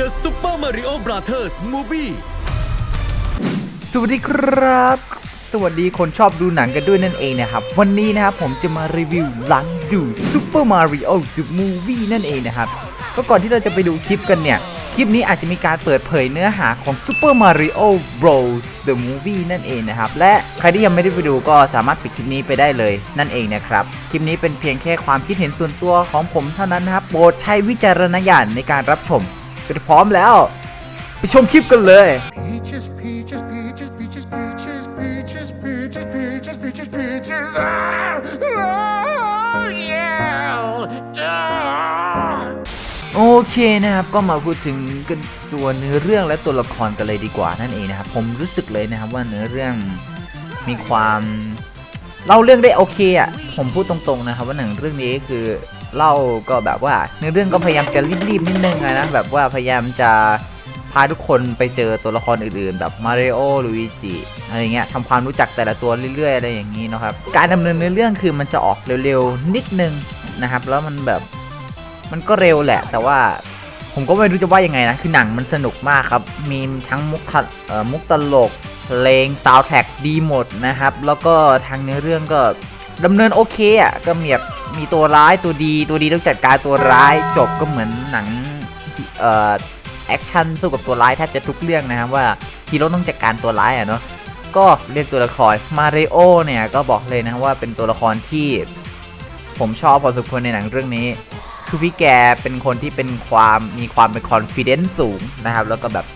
The Super Mario Brothers Movie สวัสดีครับ สวัสดีคนชอบดูหนังกันด้วยนั่นเองนะครับ วันนี้นะครับผมจะมารีวิวหลังดู Super Mario The Movie นั่นเองนะครับ ก็ก่อนที่เราจะไปดูคลิปกันเนี่ย คลิปนี้อาจจะมีการเปิดเผยเนื้อหาของ Super Mario Bros The Movie นั่นเองนะครับ และใครที่ยังไม่ได้ไปดูก็สามารถปิดคลิปนี้ไปได้เลยนั่นเองนะครับ คลิปนี้เป็นเพียงแค่ความคิดเห็นส่วนตัวของผมเท่านั้นนะครับ โปรดใช้วิจารณญาณในการรับชม ก็พร้อมแล้ว ไปชมคลิปกันเลย Peaches, peaches, peaches, peaches, peaches, peaches, peaches, peaches, peaches, peaches. Ah! Oh, yeah! Ah! โอเคนะครับก็มาพูดถึงกันตัวเนื้อเรื่องและตัวละครกันเลยดีกว่านั่นเองนะครับผมรู้สึกเลยนะครับว่าเนื้อเรื่องมีความเล่าเรื่องได้โอเคอะผมพูดตรงๆนะครับว่าหนังเรื่องนี้คือ เล่าก็แบบว่าเนื้อเรื่องก็พยายามจะรีบๆนิดนึงนะแบบว่าพยายามจะพาทุกคนไปเจอตัวละครอื่นๆ แบบมาริโอลุยจิอะไรเงี้ยทำความรู้จักแต่ละตัวเรื่อยๆ อะไรอย่างนี้นะครับ การดำเนินเนื้อเรื่องคือมันจะออกเร็วๆ นิดนึงนะครับ แล้วมันแบบมันก็เร็วแหละ แต่ว่าผมก็ไม่รู้จะว่ายังไงนะ คือหนังมันสนุกมากครับ มีทั้งมุกมุกตลก เพลงซาวด์แท็กดีหมดนะครับ แล้วก็ทางเนื้อเรื่องก็ดำเนินโอเคอะก็เมีแบบ มีตัวร้ายตัวดีตัวดีต้องจัดการตัวร้ายจบก็เหมือนหนังเอ่อแอคชั่นสู้กับตัวร้ายแทบจะทุกเรื่องนะครับว่าฮีโร่ต้องจัดการตัวร้ายอะเนาะก็เรียกตัวละครมาริโอเนี่ยก็บอกเลยนะว่าเป็นตัวละครที่ผมชอบพอสมควรในหนังเรื่องนี้ คือพี่แกเป็นคนที่เป็นความมีความเป็นคอนฟ idence สูงนะครับ แล้วก็แบบ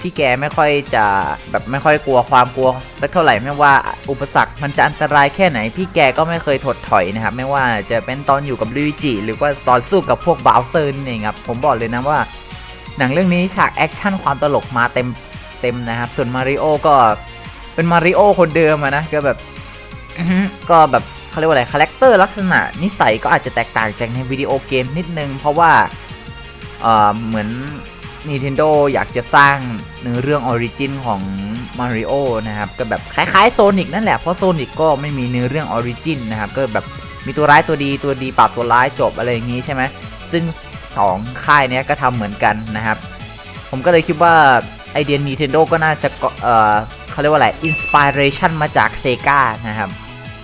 พี่แกไม่ค่อยจะแบบไม่ค่อยกลัวความกลัวสักเท่าไหร่ไม่ว่าอุปสรรคมันจะอันตรายแค่ไหน พี่แกก็ไม่เคยถดถอยนะครับไม่ว่าจะเป็นตอนอยู่กับลุยจิหรือว่าตอนสู้กับพวกบาวเซอร์นี่ครับผมบอกเลยนะว่า หนังเรื่องนี้ฉากแอคชั่นความตลกมาเต็มเต็มนะครับส่วนมาริโอก็เป็นมาริโอคนเดิมอะนะก็แบบก็แบบเขาเรียกว่าอะไรคาแรคเตอร์ลักษณะนิสัยก็อาจจะแตกต่างจากในวิดีโอเกมนิดนึง เพราะว่าเออเหมือน Nintendo อยากจะสร้างเนื้อเรื่องออริจินของ Mario นะครับ ก็แบบคล้ายๆโซนิกนั่นแหละ เพราะโซนิกก็ไม่มีเนื้อเรื่องออริจินนะครับ ก็แบบมีตัวร้ายตัวดีตัวดีปราบตัวร้ายจบอะไรอย่างนี้ใช่ไหมซึ่งสองค่ายเนี้ยก็ทำเหมือนกันนะครับ ผมก็เลยคิดว่าไอเดีย Nintendo ก็น่าจะเอ่อเขาเรียกว่าอะไรอินสปิเรชันมาจาก Sega นะครับ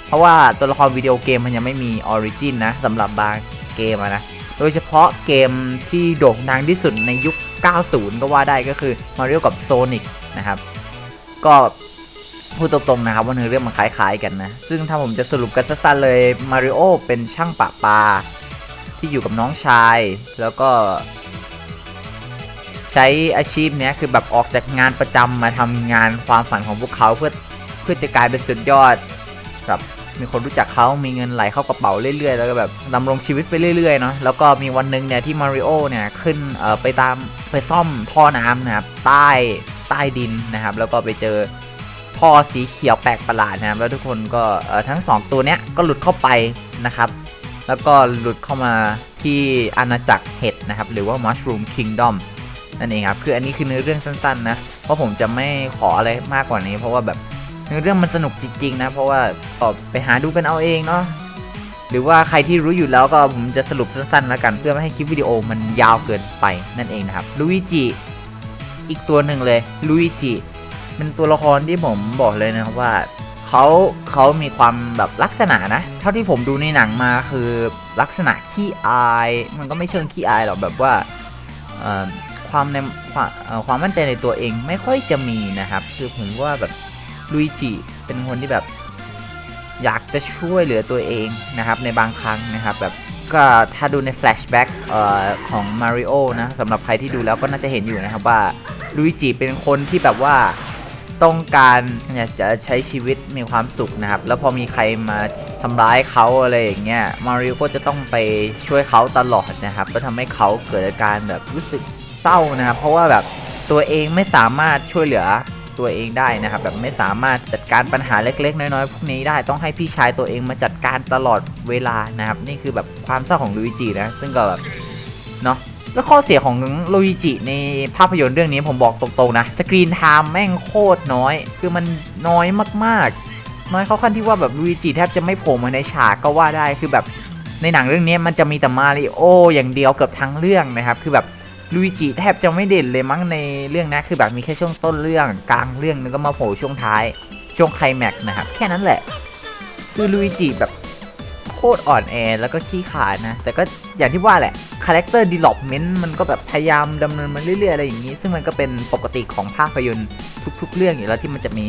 เพราะว่าตัวละครวิดีโอเกมมันยังไม่มีออริจินนะสำหรับบางเกมนะ โดยเฉพาะเกมที่โด่งดังที่สุดในยุค 90 ก็ว่าได้ก็คือ Mario กับ Sonic นะครับ ก็พูดตรงๆนะครับว่าเนื้อเรื่องมันคล้ายๆกันนะ ซึ่งถ้าผมจะสรุปกันสั้นๆเลย Mario เป็นช่างปะปา ที่อยู่กับน้องชาย แล้วก็ ใช้อาชีพเนี้ยคือแบบออกจากงานประจำมาทำงานความฝันของพวกเขาเพื่อเพื่อจะกลายเป็นสุดยอดแบบ มีคนรู้จักเขามีเงินไหลเข้ากระเป๋าเรื่อยๆ แล้วก็แบบดำรงชีวิตไปเรื่อยๆเนาะแล้วก็มีวันหนึ่งเนี่ยที่มาริโอเนี่ยขึ้นไปตามไปซ่อมท่อน้ำนะครับใต้ใต้ดินนะครับ แล้วก็ไปเจอท่อสีเขียวแปลกประหลาดนะครับ แล้วทุกคนก็ทั้งสองตัวเนี้ยก็หลุดเข้าไปนะครับ แล้วก็หลุดเข้ามาที่อาณาจักรเห็ดนะครับ หรือว่า Mushroom Kingdom นั่นเองครับ คืออันนี้คือเนื้อเรื่องสั้นๆนะ เพราะผมจะไม่ขออะไรมากกว่านี้ เพราะว่าแบบ เนื้อเรื่องมันสนุกจริง ๆ นะ เพราะว่าก็ไปหาดูกันเอาเองเนาะหรือว่าใครที่รู้อยู่แล้วก็ผมจะสรุปสั้นๆแล้วกัน เพื่อไม่ให้คลิปวิดีโอมันยาวเกินไปนั่นเองนะครับลุยจิอีกตัวหนึ่งเลยลุยจิเป็นตัวละครที่ผมบอกเลยนะครับว่าเขาเขามีความแบบลักษณะนะ เท่าที่ผมดูในหนังมาคือลักษณะขี้อาย มันก็ไม่เชิงขี้อายหรอกแบบว่าความในความความมั่นใจในตัวเองไม่ค่อยจะมีนะครับ คือผมว่าแบบ ลุยจิเป็นคนที่แบบอยากจะช่วยเหลือตัวเองนะครับในบางครั้งนะครับแบบก็ถ้าดูในแฟลชแบ็กของมาริโอนะสำหรับใครที่ดูแล้วก็น่าจะเห็นอยู่นะครับว่าลุยจิเป็นคนที่แบบว่าต้องการอยากจะใช้ชีวิตมีความสุขนะครับ แล้วพอมีใครมาทำร้ายเขาอะไรอย่างเงี้ยมาริโอก็จะต้องไปช่วยเขาตลอดนะครับก็ทำให้เขาเกิดอาการแบบรู้สึกเศร้านะครับ เพราะว่าแบบตัวเองไม่สามารถช่วยเหลือ ตัวเองได้นะครับแบบไม่สามารถจัดการปัญหาเล็ก ๆ น้อยๆพวกนี้ได้ต้องให้พี่ชายตัวเองมาจัดการตลอดเวลานะครับนี่คือแบบความเศร้าของลุยจินะซึ่งก็แบบเนาะแล้วข้อเสียของลุยจิในภาพยนตร์เรื่องนี้ผมบอกตรงๆนะสกรีนไทม์แม่งโคตรน้อย คือมันน้อยมากๆ น้อยเข้าขั้นที่ว่าแบบลุยจิแทบจะไม่โผล่มาในฉากก็ว่าได้คือแบบในหนังเรื่องนี้มันจะมีแต่มาริโออย่างเดียวเกือบทั้งเรื่องนะครับ คือแบบ ลุยจิแทบจะไม่เด่นเลยมั้งในเรื่องนะคือแบบมีแค่ช่วงต้นเรื่องกลางเรื่องแล้วก็มาโผล่ช่วงท้ายช่วงไคลแม็กนะครับ แค่นั้นแหละ คือลุยจิแบบโคตรอ่อนแอแล้วก็ขี้ขาดนะ แต่ก็อย่างที่ว่าแหละคาแรคเตอร์ดี v ล p เมนต์มันก็แบบพยายามดำเนินมาเรื่อยๆอะไรอย่างนี้ ซึ่งมันก็เป็นปกติของภาพยนตร์ทุก ๆ เรื่องอยู่แล้วที่มันจะมี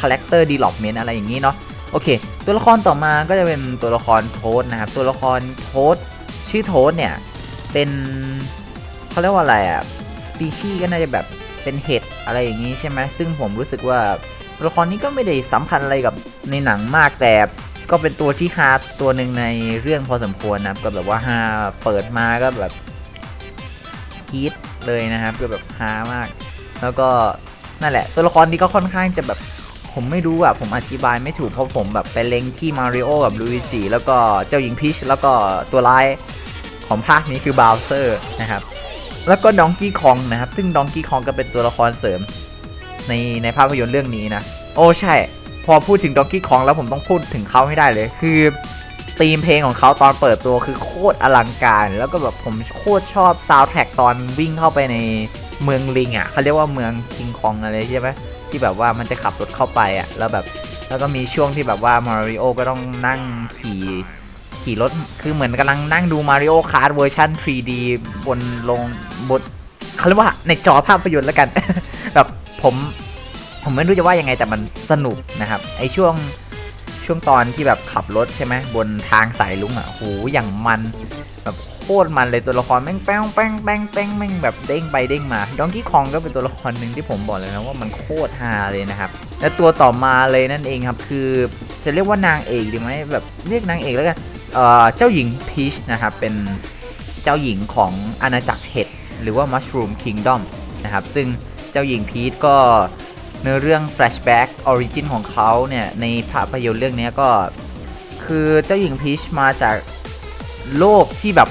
คาแรคเตอร์ดี v ล p เมนต์อะไรอย่างนี้เนาะโอเค ตัวละครต่อมาก็จะเป็นตัวละครโทสนะครับ ตัวละครโทสชื่อโทสเนี่ยเป็น เขาเรียกว่าอะไรอะสปีชีก็น่าจะแบบเป็นเห็ดอะไรอย่างนี้ใช่ไหมซึ่งผมรู้สึกว่าตัวละครนี้ก็ไม่ได้สัมพันธ์อะไรกับในหนังมากแต่ก็เป็นตัวที่ฮาตัวหนึ่งในเรื่องพอสมควรนะครับก็แบบว่าฮาเปิดมาก็แบบกรี๊ดเลยนะครับก็แบบฮามาก แล้วก็นั่นแหละ ตัวละครนี้ก็ค่อนข้างจะแบบผมไม่รู้อะผมอธิบายไม่ถูกเพราะผมแบบไปเล็งที่มาริโอกับลูอิจิแล้วก็เจ้าหญิงพีชแล้วก็ตัวร้ายของภาคนี้คือบาวเซอร์นะครับ แล้วก็ดองกี้คองนะครับ ซึ่งดองกี้คองก็เป็นตัวละครเสริม ในในภาพยนตร์เรื่องนี้นะ โอ้ใช่ พอพูดถึงด o งกี้คองแล้วผมต้องพูดถึงเขาให้ได้เลย คือธีมเพลงของเขาตอนเปิดตัวคือโคตรอลังการ แล้วก็แบบผมโคตรชอบซาวด์แทร็กตอนวิ่งเข้าไปในเมืองลิงอะเขาเรียกว่าเมืองคิงคองอะไรใช่ไหมที่แบบว่ามันจะขับรถเข้าไปอะแล้วแบบแล้วก็มีช่วงที่แบบว่ามาริโอก็ต้องนั่งขี่ ขี่รถ คือเหมือนกำลังนั่งดูมาริโอคาร์ดเวอร์ชัน 3D บนลงบนเขาเรียกว่าในจอภาพยนตร์แล้วกัน แบบผมผมไม่รู้จะว่ายังไงแต่มันสนุกนะครับ ไอช่วงช่วงตอนที่แบบขับรถใช่ไหมบนทางสายลุงอะโหอย่างมันแบบโคตรมันเลยตัวละครแม่งแป้งแป้งแป้งแป้งแม่งแบบเด้งไปเด้งมาดองกี้คองก็เป็นตัวละครหนึ่งที่ผมบอกเลยนะว่ามันโคตรฮาเลยนะครับและตัวต่อมาเลยนั่นเองครับ คือจะเรียกว่านางเอกดีไหมแบบเรียกนางเอกแล้วกัน เจ้าหญิงพีชนะครับเป็นเจ้าหญิงของอาณาจักรเห็ดหรือว่า Mushroom Kingdom นะครับซึ่งเจ้าหญิงพีชก็เนื้อเรื่อง flashback origin ของเขาเนี่ยในภาพยนตร์เรื่องนี้ก็คือเจ้าหญิงพีชมาจากโลกที่แบบ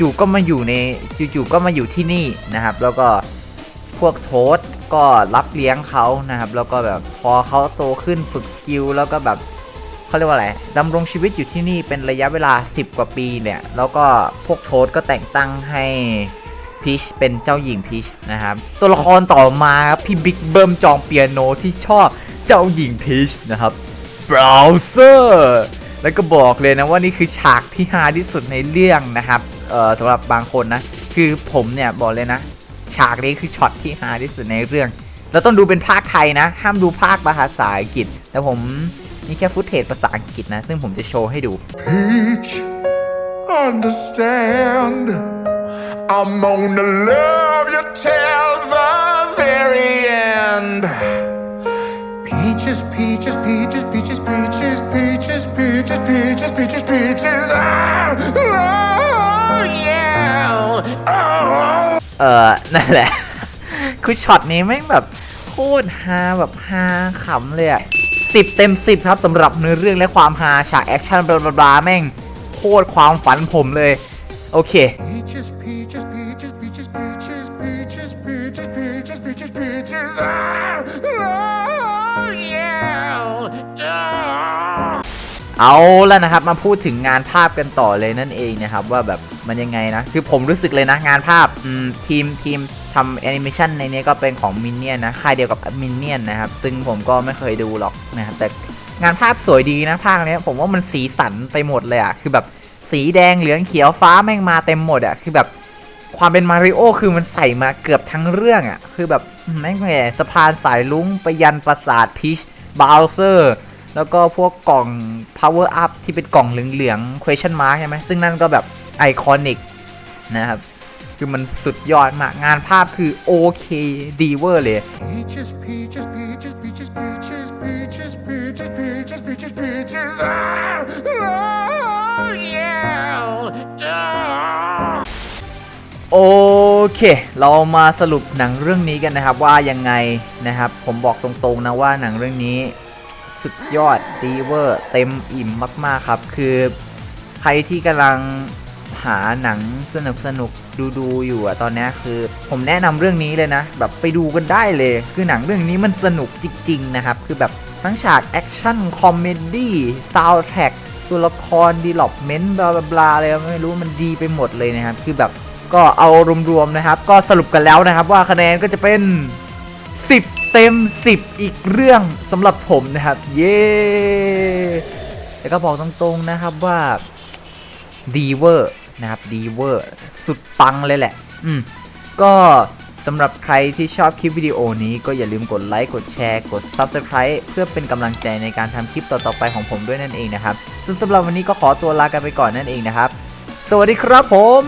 จู่ๆก็มาอยู่ในจู่ๆก็มาอยู่ที่นี่นะครับ แล้วก็พวกโทสก็รับเลี้ยงเขานะครับ แล้วก็แบบพอเขาโตขึ้นฝึกสกิลแล้วก็แบบ เขาเรียกว่าอะไรดำรงชีวิตอยู่ที่นี่เป็นระยะเวลา 10 กว่าปีเนี่ย แล้วก็พวกโทสก็แต่งตั้งให้พีชเป็นเจ้าหญิงพีชนะครับ ตัวละครต่อมาครับพี่บิ๊กเบิ้มจองเปียโนที่ชอบเจ้าหญิงพีชนะครับบราวเซอร์แล้วก็บอกเลยนะว่านี่คือฉากที่ฮาที่สุดในเรื่องนะครับ เอ่อสำหรับบางคนนะ คือผมเนี่ยบอกเลยนะ ฉากนี้คือช็อตที่ฮาที่สุดในเรื่อง เราต้องดูเป็นภาคไทยนะ ห้ามดูภาคภาษาอังกฤษ แต่ผม นี่แค่ฟุตเทจภาษาอังกฤษนะ ซึ่งผมจะโชว์ให้ดู Peach, understand. I'm gonna love you till the very end. Peaches, peaches, peaches, peaches, peaches, peaches, peaches, peaches, peaches, peaches. Ah, oh, yeah. Oh. เออนั่นแหละ คือช็อตนี้แม่งแบบโคตรฮาแบบฮาขำเลยอะ สิบเต็มสิบครับสำหรับเนื้อเรื่องและความฮาฉากแอคชั่นบลาบลาบลาแม่งโคตรความฝันผมเลย โอเค Peaches, peaches, peaches, peaches, peaches, peaches, peaches, peaches, peaches, peaches. Ah, oh, yeah. Ah. เอาแล้วนะครับมาพูดถึงงานภาพกันต่อเลยนั่นเองนะครับว่าแบบมันยังไงนะ คือผมรู้สึกเลยนะงานภาพอืมทีมทีม ทำแอนิเมชันในนี้ก็เป็นของมินเนี่ยนนะค่ายเดียวกับมินเนี่ยนนะครับ ซึ่งผมก็ไม่เคยดูหรอกนะครับแต่งานภาพสวยดีนะภาคนี้ผมว่ามันสีสันไปหมดเลยอะคือแบบสีแดงเหลืองเขียวฟ้าแม่งมาเต็มหมดอะคือแบบความเป็นมาริโอคือมันใส่มาเกือบทั้งเรื่องอะคือแบบแม่งแหสะพานสายลุ้งไปยันปราสาทพีชบาวเซอร์แล้วก็พวกกล่อง power up ที่เป็นกล่องเหลืองๆ question mark ใช่ไหมซึ่งนั่นก็แบบไอคอนิกนะครับ คือมันสุดยอดมากงานภาพคือโอเคดีเวอร์เลย Peaches, peaches, peaches, peaches, peaches, peaches, peaches, peaches, peaches, peaches. Ah, oh, yeah. Ah. โอเค เรามาสรุปหนังเรื่องนี้กันนะครับว่ายังไงนะครับ ผมบอกตรงๆนะว่าหนังเรื่องนี้สุดยอดดีเวอร์เต็มอิ่มมากๆครับ คือใครที่กำลัง หาหนังสนุกสนุกดูดูอยู่อะตอนนี้คือ ผมแนะนำเรื่องนี้เลยนะ แบบไปดูกันได้เลย คือหนังเรื่องนี้มันสนุกจริง ๆ นะครับ คือแบบทั้งฉากแอคชั่นคอมเมดี้ซาวด์แทร็กตัวละครดีล็อปเมนต์บลาบลาอะไรไม่รู้มันดีไปหมดเลยนะครับ คือแบบก็เอารวมๆนะครับ ก็สรุปกันแล้วนะครับว่าคะแนนก็จะเป็น 10 เต็ม 10 อีกเรื่องสำหรับผมนะครับ เย้แต่ก็บอกตรงๆนะครับว่าดีเวอร์ นะครับดีเวอร์สุดปังเลยแหละ อืม ก็สำหรับใครที่ชอบคลิปวิดีโอนี้ก็อย่าลืมกดไลค์ กดแชร์ กด Subscribe เพื่อเป็นกำลังใจในการทำคลิปต่อๆไปของผมด้วยนั่นเองนะครับส่วนสำหรับวันนี้ก็ขอตัวลากันไปก่อนนั่นเองนะครับ สวัสดีครับผม